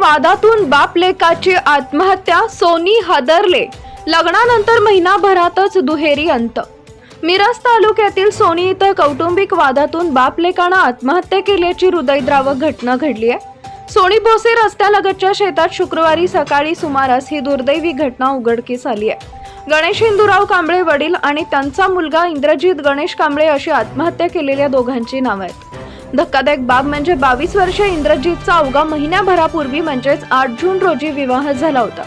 वादातून बाप लेकाची आत्महत्या सोनी हादरले. लग्नानंतर महिनाभरातच दुहेरी अंत. मिरज तालुक्यातील सोनी इथं कौटुंबिक वादातून बापलेकानं आत्महत्या केल्याची हृदयद्रावक घटना घडली आहे. सोनी भोसे रस्त्यालगतच्या शेतात शुक्रवारी सकाळी सुमारास ही दुर्दैवी घटना उघडकीस आली आहे. गणेश हिंदूराव कांबळे वडील आणि त्यांचा मुलगा इंद्रजित गणेश कांबळे अशी आत्महत्या केलेल्या दोघांची नावं आहेत. धक्कादायक बाब म्हणजे बावीस वर्ष इंद्रजितचा अवघा महिन्याभरापूर्वी म्हणजेच आठ जून रोजी विवाह झाला होता.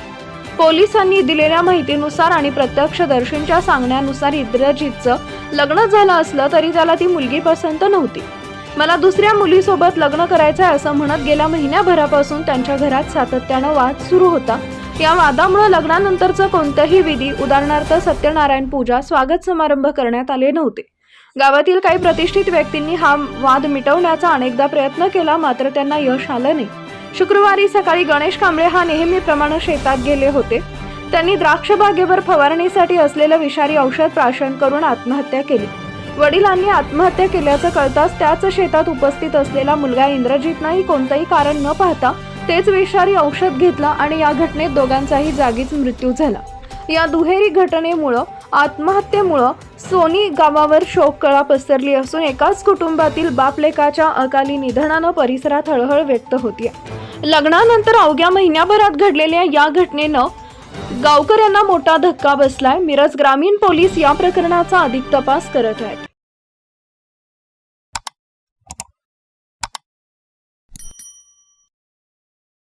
पोलिसांनी दिलेल्या माहितीनुसार आणि प्रत्यक्षदर्शींच्या सांगण्यानुसार इंद्रजितचं लग्न झालं असलं तरी त्याला ती मुलगी पसंत नव्हती. मला दुसऱ्या मुलीसोबत लग्न करायचं आहे असं म्हणत गेल्या महिन्याभरापासून त्यांच्या घरात सातत्यानं वाद सुरू होता. या वादामुळे लग्नानंतरचं कोणतंही विधी उदाहरणार्थ सत्यनारायण पूजा स्वागत समारंभ करण्यात आले नव्हते. गावातील काही प्रतिष्ठित व्यक्तींनी हा वाद मिटवण्याचा अनेकदा प्रयत्न केला मात्र त्यांना यश आलं नाही. शुक्रवारी सकाळी गणेश कांबळे हा नेहमीप्रमाणे शेतात गेले होते. त्यांनी द्राक्ष बागेवर फवारणीसाठी असलेलं विषारी औषध प्राशन करून आत्महत्या केली. वडिलांनी आत्महत्या केल्याचं कळताच त्याच शेतात उपस्थित असलेला मुलगा इंद्रजितनंही कोणतंही कारण न पाहता तेच विषारी औषध घेतलं आणि या घटनेत दोघांचाही जागीच मृत्यू झाला. या दुहेरी घटनेमुळं आत्महत्येमुळं सोनी गावावर शोककळा पसरली असून एकाच कुटुंबातील बापलेकाच्या अकाली निधनानं परिसरात हळहळ व्यक्त होती लग्नानंतर अवघ्या महिन्याभरात घडलेल्या या घटनेनं गावकऱ्यांना मोठा धक्का बसलाय. मिरज ग्रामीण पोलीस या प्रकरणाचा अधिक तपास करत आहेत.